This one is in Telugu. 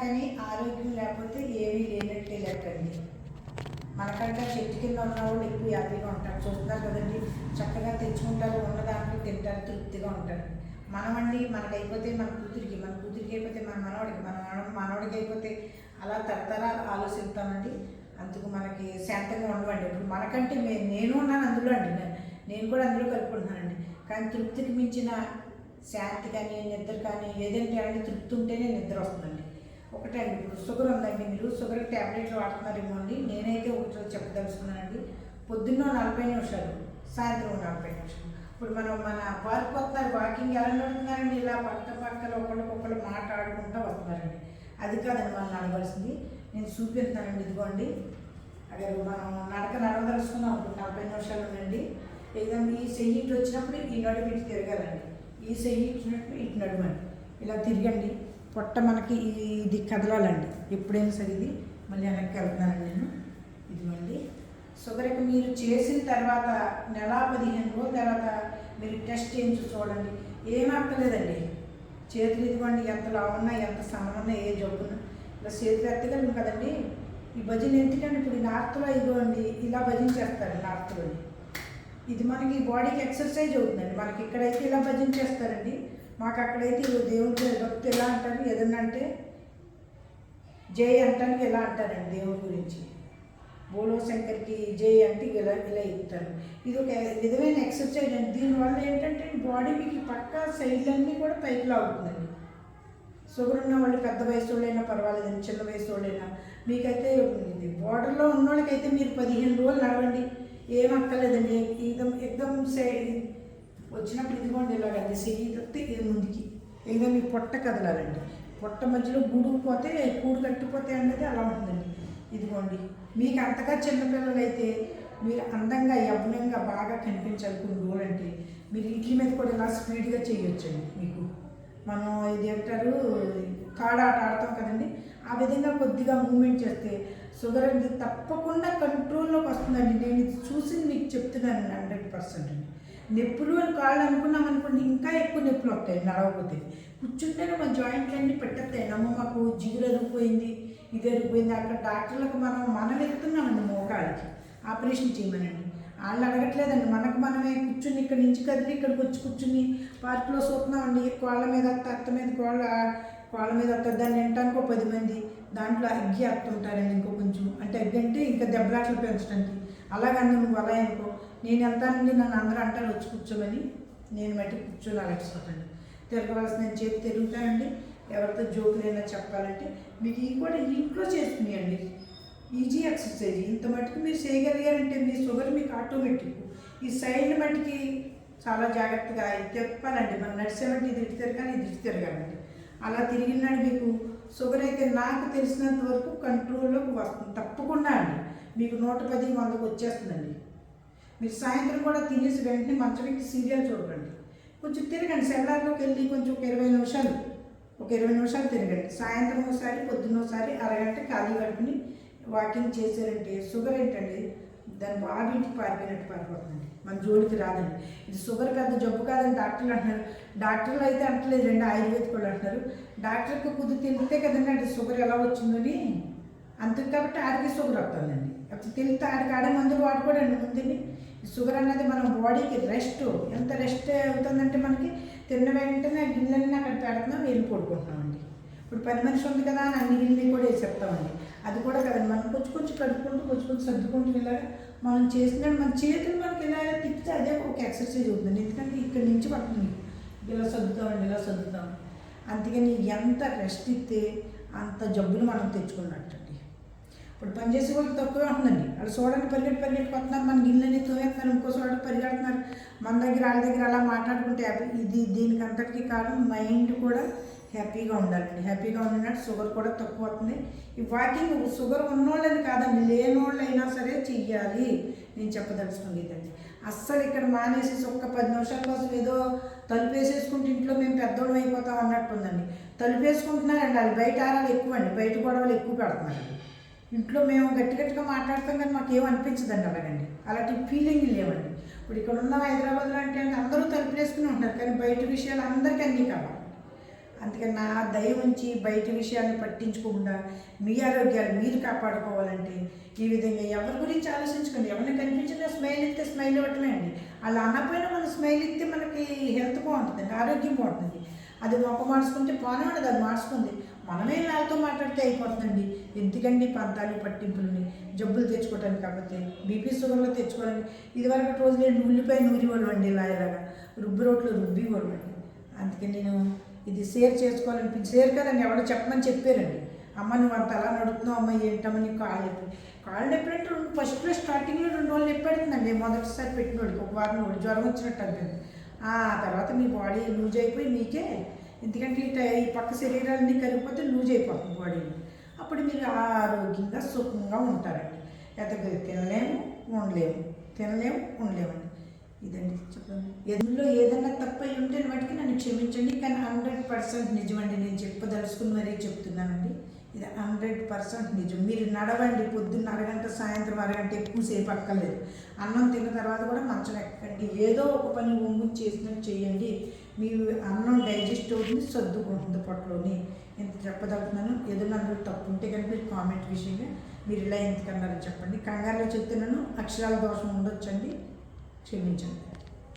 కానీ ఆరోగ్యం లేకపోతే ఏమీ లేనట్టే లేకండి మనకంటే చెట్టు కింద ఉన్న వాళ్ళు ఎక్కువ హ్యాపీగా ఉంటారు. చూస్తున్నారు కదండి. చక్కగా తెచ్చుకుంటారు ఉన్న దాంట్లో తింటారు తృప్తిగా ఉంటారు. మనమండి మనకైపోతే అయిపోతే మన కూతురికి మన కూతురికి అయిపోతే మన మనవడికి మన మనవాడికి అయిపోతే అలా తరతరాలు ఆలోచిస్తామండి. అందుకు మనకి శాంతంగా ఉండవండి. ఇప్పుడు మనకంటే మే నేను ఉన్నాను అందులో అండి. నేను కూడా అందులో కలుపుకుంటున్నానండి. కానీ తృప్తికి మించిన శాంతి కానీ నిద్ర కానీ ఏదంటే అండి తృప్తి ఉంటేనే నిద్ర వస్తుందండి. ఒకటే అండి. ఇప్పుడు షుగర్ ఉందండి. మీరు షుగర్ ట్యాబ్లెట్లు వాడుతున్నారేమో అండి. నేనైతే ఒకటి రోజు చెప్పదలుచుకున్నానండి. పొద్దున్న నలభై నిమిషాలు సాయంత్రం నలభై నిమిషాలు. ఇప్పుడు మనం మన పార్క్ వస్తున్నారు. వాకింగ్ ఎలా నడుతున్నారండి ఇలా పక్క పక్కన ఒకళ్ళకొకళ్ళు మాట్లాడుకుంటూ వస్తున్నారండి. అది కాదండి మనం నడవలసింది. నేను చూపిస్తున్నానండి ఇదిగోండి. అదే మనం నడక నడవదలుచుకున్నాం. ఇప్పుడు నలభై నిమిషాలు ఉండండి ఏదైనా ఈ చెయ్యి ఇటు వచ్చినప్పుడు ఈ నడుము ఇటు తిరగాలండి. ఈ చెయ్యి ఇచ్చినప్పుడు ఇటు నడుమండి ఇలా తిరగండి. పొట్ట మనకి ఇది కదలాలండి. ఎప్పుడైనా సరే ఇది మళ్ళీ వెనక్కి వెళ్తున్నాను నేను. ఇదిగోండి. షుగర్కి మీరు చేసిన తర్వాత నెల పదిహేను రోజుల తర్వాత మీరు టెస్ట్ చేయించి చూడండి. ఏం అక్కర్లేదండి. చేతులు ఇదిగోండి ఎంత లావున్నా ఎంత సన్నమున్నా ఏ జబ్బున్నా ఇలా చేతులు ఎత్తగలను కదండి. ఈ భజన ఎందుకంటే ఇప్పుడు ఈ నార్త్లో ఇదిగోండి ఇలా భజన చేస్తారు నార్త్లోని ఇది మనకి బాడీకి ఎక్సర్సైజ్ అవుతుందండి. మనకి ఇక్కడైతే ఇలా భజన చేస్తారండి మాకు అక్కడైతే ఇదిగో దేవుడి భక్తి ఎలా అంటారు? ఏదన్నా అంటే జై అంటానికి ఎలా అంటారండి దేవుడి గురించి? బోలో శంకర్కి జై అంటే ఇలా ఇలా ఇస్తారు? ఇది ఒక విధమైన ఎక్సర్సైజ్ అండి. దీనివల్ల ఏంటంటే బాడీ మీకు పక్క సైడ్లన్నీ కూడా పైకి లాగుతుందండి. షుగర్ ఉన్న వాళ్ళు పెద్ద వయసు వాళ్ళైనా పర్వాలేదండి చిన్న వయసు వాళ్ళైనా మీకైతే బోర్డర్లో ఉన్న వాళ్ళకైతే మీరు పదిహేను రోజులు నడవండి. ఏం అక్కర్లేదండి. ఏకదం ఎక్దం సైడ్ వచ్చినప్పుడు ఇదిగోండి ఇలాగండి చెయ్యి తప్పితే ఇది ముందుకి. ఏదో మీ పొట్ట కదలాలండి. పొట్ట మధ్యలో గూడు పోతే కూడు కట్టిపోతే అన్నది అలా ఉంటుందండి. ఇదిగోండి. మీకు అంతగా చిన్నపిల్లలు అయితే మీరు అందంగా యవ్వనంగా బాగా కనిపించాలి కొన్ని రోజులు అంటే మీరు ఇంటి మీద కూడా ఇలా స్పీడ్గా చేయొచ్చండి మీకు. మనం ఇది అంటారు కాడాట ఆడతాం కదండి. ఆ విధంగా కొద్దిగా మూమెంట్ చేస్తే షుగర్ అనేది తప్పకుండా కంట్రోల్లోకి వస్తుందండి. నేను ఇది చూసి మీకు చెప్తున్నాను హండ్రెడ్ పర్సెంట్ అండి. నొప్పులు అని కాళ్ళు అనుకున్నాం అనుకోండి ఇంకా ఎక్కువ నొప్పులు వస్తాయి నడవకపోతే కూర్చుంటేనే మన జాయింట్లు అన్నీ పెట్టేస్తాయి. నమ్మ మాకు జిగురు అరిగిపోయింది ఇది అరిగిపోయింది అక్కడ డాక్టర్లకు మనం మనం ఎత్తున్నామండి మోకాళ్ళకి. ఆపరేషన్ చేయమనండి. వాళ్ళు అడగట్లేదండి మనకు మనమే కూర్చుని ఇక్కడ నుంచి కదిలి ఇక్కడికి వచ్చి కూర్చుని పార్కులో చూస్తున్నామండి కోళ్ళ మీద అత్త అత్త మీద కోళ్ళ వాళ్ళ మీద ఒక దాన్ని వినటానికి ఒక పది మంది దాంట్లో అగ్గి అత్తుంటారండి ఇంకో కొంచెం. అంటే అగ్గి అంటే ఇంకా దెబ్బలాట్లు పెంచడానికి. అలాగని నువ్వు అలా అనుకో. నేను వెళ్తానండి నన్ను అందరూ అంటారు వచ్చి కూర్చోమని. నేను మట్టి కూర్చొని అలసిపోతాను. తిరగవలసిన నేను చేతి తిరుగుతానండి ఎవరితో జోకులైనా చెప్పాలంటే మీకు ఇవి కూడా ఇంట్లో చేసుకునేయండి. Easy exercise. ఇంత మటుకు మీరు చేయగలిగారంటే మీ షుగర్ మీకు ఆటోమేటిక్. ఈ సైడ్ మటుకి చాలా జాగ్రత్తగా ఇది తిప్పాలండి. మనం నడిచామంటే ఇది ఇటు తిరగాలి ఇది ఇటు తిరగాలండి. అలా తిరిగినాడు మీకు. షుగర్ అయితే నాకు తెలిసినంత వరకు కంట్రోల్లోకి వస్తుంది తప్పకుండా అండి. మీకు నూట పది వందకు వచ్చేస్తుందండి. మీరు సాయంత్రం కూడా తినేసి వెంటనే మంచం సీరియల్ చూడండి. కొంచెం తిరగండి. సెల్లార్లోకి వెళ్ళి కొంచెం ఒక ఇరవై నిమిషాలు ఒక ఇరవై నిమిషాలు తిరగండి. సాయంత్రం ఒకసారి పొద్దున్న ఒకసారి అరగంట ఖాళీ గడుపుని వాకింగ్ చేశారంటే షుగర్ ఏంటండి? దాని బాగా ఇంటికి పారిపోయినట్టు పారిపోతుంది. మన జోలికి రాదండి. ఇది షుగర్ పెద్ద జబ్బు కాదని డాక్టర్లు అంటున్నారు. డాక్టర్లు అయితే అంటలేదు రెండు ఆయుర్వేదిక్ వాళ్ళు అంటున్నారు. డాక్టర్కి కుదిరి తింటే కదండి అంటే షుగర్ ఎలా వచ్చిందని. అందుకు కాబట్టి ఆడికి షుగర్ వస్తుందండి. అప్పుడు తెలిస్తే ఆడికి ఆడే మందులు వాడుకోడండి ముందుని. షుగర్ అన్నది మన బాడీకి రెస్ట్. ఎంత రెస్ట్ అవుతుందంటే మనకి తిన్న వెంటనే గిన్నెలన్నీ అక్కడ పెడుతున్నాం వెళ్ళి పడుకుంటున్నామండి ఇప్పుడు పని మనిషి ఉంది కదా అని అన్ని గిన్నెలు కూడా వేసేస్తామండి. అది కూడా కదండి. మనం కొంచెం కొంచెం కడుక్కుంటూ కొంచెం కొంచెం సర్దుకుంటూ ఇలాగ మనం చేసినట్టు మన చేతులు మనకి ఇలా తిప్పితే అదే ఒక ఎక్సర్సైజ్ అవుతుంది ఎందుకంటే ఇక్కడి నుంచి పడుతుంది ఇలా సర్దుతామండి ఇలా సర్దుతాం. అందుకని ఎంత రెస్ట్ ఇస్తే అంత జబ్బులు మనం తెచ్చుకున్నట్టండి. ఇప్పుడు పనిచేసే వాళ్ళు తక్కువే ఉంటుందండి. వాళ్ళు చూడండి పరిగెట్టు పరిగెట్టి పోతున్నారు మన గిన్నెని తోవేస్తున్నారు ఇంకో చోట పరిగెడుతున్నారు. మన దగ్గర వాళ్ళ దగ్గర అలా మాట్లాడుకుంటే ఇది దీనికి అంతటికీ కారణం మైండ్ కూడా హ్యాపీగా ఉండాలండి. హ్యాపీగా ఉండినట్టు షుగర్ కూడా తక్కువ అవుతుంది. ఈ వాకింగ్ షుగర్ ఉన్నోళ్ళని కాదండి లేనోళ్ళైనా అయినా సరే చెయ్యాలి. నేను చెప్పదలుచుకుంది ఇదండి. అస్సలు ఇక్కడ మానేసి ఒక్క పది నిమిషాల కోసం ఏదో తలుపు వేసేసుకుంటే ఇంట్లో మేము పెద్దోళ్ళం అయిపోతాం అన్నట్టు ఉందండి. తలుపు వేసుకుంటున్నారండి వాళ్ళు బయట ఆరాలు ఎక్కువ అండి బయట గొడవలు ఎక్కువ పెడుతున్నారండి. ఇంట్లో మేము గట్టి గట్టిగా మాట్లాడతాం కానీ మాకు ఏం అనిపించదండి అలాగండి. అలాంటి ఫీలింగ్ లేవండి. ఇప్పుడు ఇక్కడ ఉన్న హైదరాబాద్లో అంటే అందరూ తలుపు వేసుకుని ఉంటారు కానీ బయట విషయాలు అందరికీ అన్నీ కావాలి అందుకని నా దయ ఉంచి బయట విషయాన్ని పట్టించుకోకుండా మీ ఆరోగ్యాలు మీరు కాపాడుకోవాలంటే ఈ విధంగా ఎవరి గురించి ఆలోచించుకోండి. ఎవరిని కనిపించినా స్మైల్ ఇస్తే స్మైల్ ఇవ్వటమే అండి అలా అనకపోయినా మనం స్మైల్ ఇస్తే మనకి హెల్త్ బాగుంటుందండి ఆరోగ్యం బాగుంటుంది. అది మొక్క మార్చుకుంటే పోనే ఉండదు అది మార్చుకుంది. మనమే వాళ్ళతో మాట్లాడితే అయిపోతుందండి. ఎందుకండి పంతాలు పట్టింపులని? జబ్బులు తెచ్చుకోవటానికి కాకపోతే బీపీ షుగర్లో తెచ్చుకోవడానికి ఇదివరకు రోజులు నేను ఉల్లిపాయ నూరి వాళ్ళు అండి ఇలా ఇలాగా రుబ్బి రోట్లో రుబ్బి వాళ్ళు అండి అందుకే నేను ఇది షేర్ చేసుకోవాలనిపించి షేర్ కదండి ఎవరో చెప్పమని చెప్పారండి. అమ్మ నువ్వు అంత అలా నడుపుతున్నావు అమ్మ ఏంటమ్మ నీకు కాళ్ళు నొప్పి. కాళ్ళు నొప్పి అంటే రెండు ఫస్ట్లో స్టార్టింగ్లో రెండు రోజులు నొప్పి పెడుతుందండి మొదటిసారి పెట్టినోడికి ఒక వారం నోడు జ్వరం వచ్చినట్టు అనిపింది ఆ తర్వాత మీ బాడీ లూజ్ అయిపోయి మీకే ఎందుకంటే ఈ ఈ పక్క శరీరాలన్నీ కరిగిపోతే లూజ్ అయిపోతుంది బాడీని అప్పుడు మీరు ఆరోగ్యంగా సుఖంగా ఉంటారండి. లేకపోతే తినలేము ఉండలేము. తినలేము ఉండలేము. ఇదండి చెప్పండి. ఎందులో ఏదైనా తప్ప అయి ఉంటే వాటికి నన్ను క్షమించండి కానీ హండ్రెడ్ పర్సెంట్ నిజమండి. నేను చెప్పదలుచుకుని మరీ చెప్తున్నానండి. ఇది హండ్రెడ్ పర్సెంట్ నిజం. మీరు నడవండి పొద్దున్న అరగంట సాయంత్రం అరగంట ఎక్కువసేపు అక్కర్లేదు. అన్నం తిన్న తర్వాత కూడా మంచం ఎక్కండి. ఏదో ఒక పని ఒంగు చేసినట్టు చేయండి. మీ అన్నం డైజెస్ట్ అవుతుంది సర్దుకుంటుంది పొట్టలోని. ఎంత చెప్పదలుతున్నాను ఏదైనా అందులో తప్పు ఉంటే కనుక మీరు కామెంట్ విషయంగా మీరు ఇలా ఎందుకన్నారని చెప్పండి. కంగారులో చెప్తున్నాను. అక్షరాల దోషం ఉండొచ్చండి. క్షమించండి